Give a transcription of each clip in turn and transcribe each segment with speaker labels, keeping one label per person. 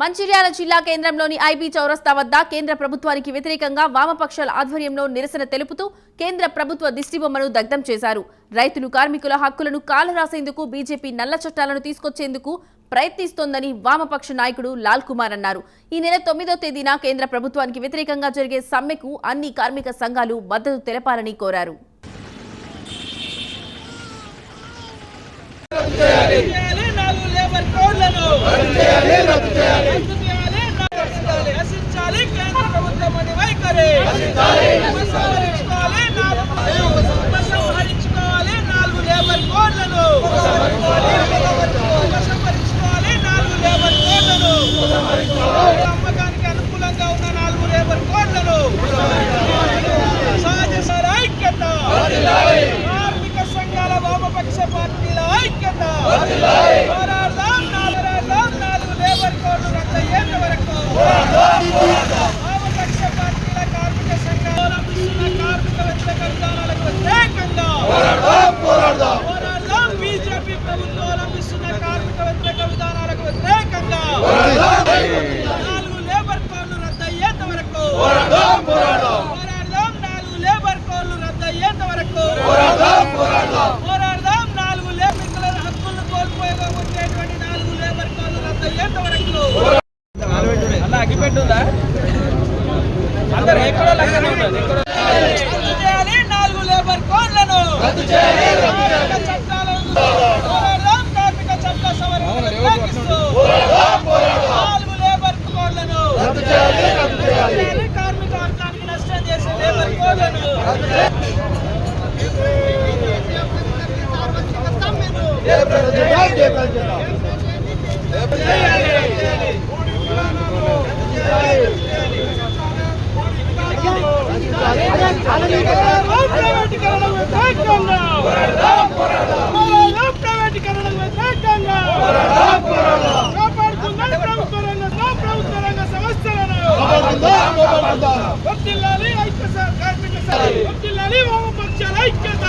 Speaker 1: మంచిర్యాల జిల్లా కేంద్రంలోని ఐబీ చౌరస్తా వద్ద కేంద్ర ప్రభుత్వానికి వ్యతిరేకంగా వామపక్షాల ఆధ్వర్యంలో నిరసన తెలుపుతూ కేంద్ర ప్రభుత్వ దిష్టిబొమ్మను దగ్ధం చేశారు. రైతులు కార్మికుల హక్కులను కాలరాసేందుకు బీజేపీ నల్ల చట్టాలను తీసుకొచ్చేందుకు ప్రయత్నిస్తోందని వామపక్ష నాయకుడు లాల్ కుమార్ అన్నారు. ఈ నెల తొమ్మిదో తేదీన కేంద్ర ప్రభుత్వానికి వ్యతిరేకంగా జరిగే సమ్మెకు అన్ని కార్మిక సంఘాలు మద్దతు తెలపాలని కోరారు.
Speaker 2: రద్దు చేయాలి. రద్దు చేయాలి. నశించాలి కేంద్ర ప్రభుత్వం అని వైఖరి ఉపసంహరించుకోవాలి నాలుగు ఉపసంహరించుకోవాలి నాలుగు లేబర్ కోడ్లను ఉపసంహరించుకోవాలి నాలుగు లేబర్ కోడ్లను అమ్మకానికి అనుకూలంగా ఉన్న నాలుగు లేబర్ కోడ్లను సహజ సార ఐక్యత కార్మిక సంఘాల వామపక్ష పార్టీల ఐక్యత పోరాడదాం పోరాడదాం నాలుగు లేబర్ కోడ్లు రద్దయ్యేంత వరకు వామపక్ష పార్టీల కార్మిక సంఘాలు అవలంబిస్తున్న కార్మిక వ్యతిరేక విధానాలకు వ్యతిరేకంగా పోరాడదాం బీజేపీ ప్రభుత్వం అవలంబిస్తున్న కార్మిక వ్యతిరేక విధానాలకు వ్యతిరేకంగా నాలుగు లేబర్ కోడ్లు రద్దయ్యేంత వరకు పోరాడదాం నాలుగు లేబర్ కోడ్లు రద్దయ్యేంత వరకు పోరాడదాం నాలుగు లేబర్ హక్కులను కోల్పోయేగా వచ్చేటువంటి నాలుగు లేబర్ కోడ్లు రద్దయ్యేంత వరకు. అలా అగ్గిపెట్టుందా అందరు ఎక్కడో లెక్కనే ఉంటుంది ఎక్కడో నాలుగు లేబర్ కోడ్లను. రద్దు చేయాలి. చట్టాలను పోరాడదాం కార్మిక చట్ట సవరణను వ్యతిరేకిస్తూ నాలుగు లేబర్ కోడ్లను రద్దు చేయాలి కార్మిక వర్గానికి నష్టం చేసే లేబర్ కోడ్లను ప్రైవేటీకరణ వ్యతిరేకంగా పోరాడదాం ప్రైవేటీకరణ వ్యతిరేకంగా కాపాడుకుందాం ప్రభుత్వ రంగ ప్రభుత్వ రంగ సమస్యలను వర్తిల్లాలి ఐక్య స- కార్మిక స- వర్తిల్లాలి వామపక్షాల ఐక్యత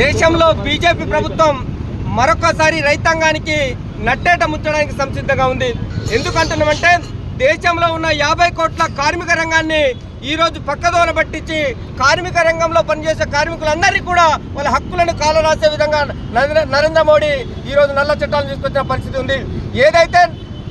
Speaker 3: దేశంలో బీజేపీ ప్రభుత్వం మరొకసారి రైతాంగానికి నట్టేట ముచ్చడానికి సంసిద్ధంగా ఉంది. ఎందుకంటున్నామంటే దేశంలో ఉన్న యాభై కోట్ల కార్మిక రంగాన్ని ఈరోజు పక్కదోన పట్టించి కార్మిక రంగంలో పనిచేసే కార్మికులందరికీ కూడా వాళ్ళ హక్కులను కాలరాసే విధంగా నరేంద్ర నరేంద్ర మోడీ ఈరోజు నల్ల చట్టాలు తీసుకొచ్చిన పరిస్థితి ఉంది. ఏదైతే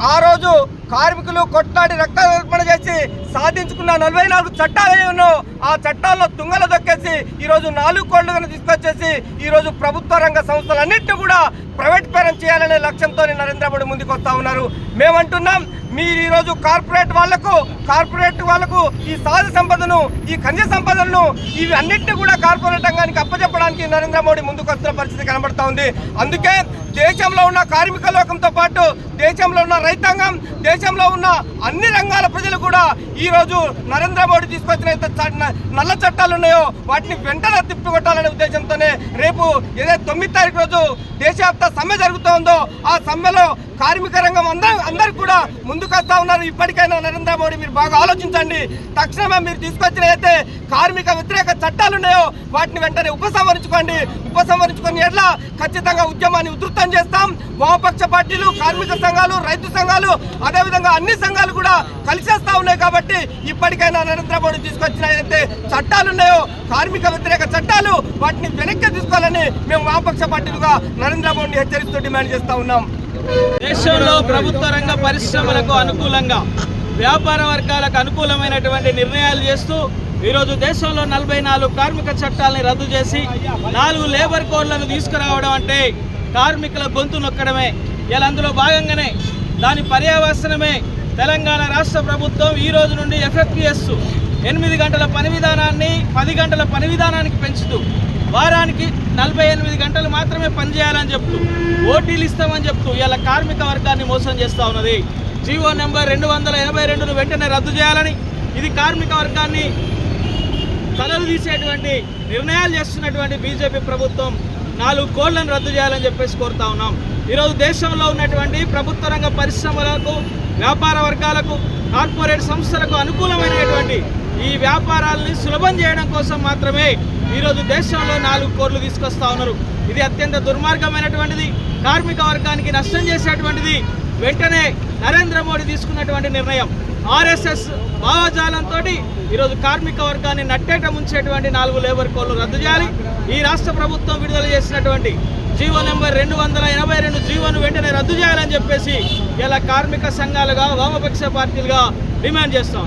Speaker 3: ఆ రోజు కార్మికులు కొట్లాడి రక్తర్పణ చేసి సాధించుకున్న నలభై నాలుగు చట్టాలు ఆ చట్టాల్లో తుంగలు దొక్కేసి ఈరోజు నాలుగు కోళ్ళను తీసుకొచ్చేసి ఈరోజు ప్రభుత్వ రంగ సంస్థలన్నింటినీ కూడా ప్రైవేట్ పరం చేయాలనే లక్ష్యంతో నరేంద్ర మోడీ ముందుకు వస్తా ఉన్నారు. మేమంటున్నాం మీరు ఈరోజు కార్పొరేట్ వాళ్ళకు కార్పొరేట్ వాళ్ళకు ఈ సహజ సంపదను ఈ ఖనిజ సంపదలను ఇవి అన్నింటినీ కూడా కార్పొరేట్ రంగానికి అప్పచెప్పడానికి నరేంద్ర మోడీ ముందుకు వస్తున్న పరిస్థితి కనబడతా ఉంది. అందుకే దేశంలో ఉన్న కార్మిక లోకంతో పాటు దేశంలో ఉన్న రైతాంగం దేశంలో ఉన్న అన్ని రంగాల ప్రజలు కూడా ఈ రోజు నరేంద్ర మోడీ తీసుకొచ్చిన నల్ల చట్టాలు ఉన్నాయో వాటిని వెంటనే తిప్పికొట్టాలనే ఉద్దేశంతోనే రేపు ఏదైతే తొమ్మిది తారీఖు రోజు దేశవ్యాప్త సమ్మె జరుగుతోందో ఆ సమ్మెలో కార్మిక రంగం అందరూ అందరు కూడా ముందుకొస్తా ఉన్నారు. ఇప్పటికైనా నరేంద్ర మోడీ మీరు బాగా ఆలోచించండి. తక్షణమే మీరు తీసుకొచ్చిన అయితే కార్మిక వ్యతిరేక చట్టాలు ఉన్నాయో వాటిని వెంటనే ఉపసంహరించుకోండి. ఉపసంహరించుకొని ఎట్లా? ఖచ్చితంగా ఉద్యమాన్ని ఉధృతం చేస్తాం. వామపక్ష పార్టీలు కార్మిక సంఘాలు రైతు సంఘాలు అదేవిధంగా అన్ని సంఘాలు కూడా కలిసేస్తా ఉన్నాయి కాబట్టి ఇప్పటికైనా నరేంద్ర మోడీ తీసుకొచ్చిన అయితే చట్టాలు ఉన్నాయో కార్మిక వ్యతిరేక చట్టాలు వాటిని వెనక్కి తీసుకోవాలని మేము వామపక్ష పార్టీలుగా నరేంద్ర మోడీని హెచ్చరిస్తూ డిమాండ్ చేస్తా ఉన్నాం.
Speaker 2: దేశంలో ప్రభుత్వ రంగ పరిశ్రమలకు అనుకూలంగా వ్యాపార వర్గాలకు అనుకూలమైనటువంటి నిర్ణయాలు చేస్తూ ఈరోజు దేశంలో నలభై నాలుగు కార్మిక చట్టాలని రద్దు చేసి నాలుగు లేబర్ కోడ్లను తీసుకురావడం అంటే కార్మికుల గొంతు నొక్కడమే. ఇలా అందులో భాగంగానే దాని పర్యావసనమే తెలంగాణ రాష్ట్ర ప్రభుత్వం ఈ రోజు నుండి ఎఫ్ఎఫ్పిఎస్ ఎనిమిది గంటల పని విధానాన్ని పది గంటల పని విధానానికి పెంచుతూ వారానికి నలభై ఎనిమిది గంటలు మాత్రమే పనిచేయాలని చెప్తూ ఓటీలు ఇస్తామని చెప్తూ ఇలా కార్మిక వర్గాన్ని మోసం చేస్తూ ఉన్నది. జీవో నెంబర్ రెండు వందల ఎనభై రెండును వెంటనే రద్దు చేయాలని ఇది కార్మిక వర్గాన్ని తలలు తీసేటువంటి నిర్ణయాలు చేస్తున్నటువంటి బీజేపీ ప్రభుత్వం నాలుగు కోళ్ళను రద్దు చేయాలని చెప్పేసి కోరుతా ఉన్నాం. ఈరోజు దేశంలో ఉన్నటువంటి ప్రభుత్వ రంగ పరిశ్రమలకు వ్యాపార వర్గాలకు కార్పొరేట్ సంస్థలకు అనుకూలమైనటువంటి ఈ వ్యాపారాలని సులభం చేయడం కోసం మాత్రమే ఈరోజు దేశంలో నాలుగు కోర్లు తీసుకొస్తా ఉన్నారు. ఇది అత్యంత దుర్మార్గమైనటువంటిది. కార్మిక వర్గానికి నష్టం చేసేటువంటిది. వెంటనే నరేంద్ర మోడీ తీసుకున్నటువంటి నిర్ణయం. ఆర్ఎస్ఎస్ భావజాలంతో ఈరోజు కార్మిక వర్గాన్ని నట్టేట ముంచేటువంటి నాలుగు లేబర్ కోడ్లు రద్దు చేయాలి. ఈ రాష్ట్ర ప్రభుత్వం విడుదల చేసినటువంటి జీవో నెంబర్ రెండు వందల ఎనభై రెండు జీవోను వెంటనే రద్దు చేయాలని చెప్పేసి ఇలా కార్మిక సంఘాలుగా వామపక్ష పార్టీలుగా డిమాండ్ చేస్తాం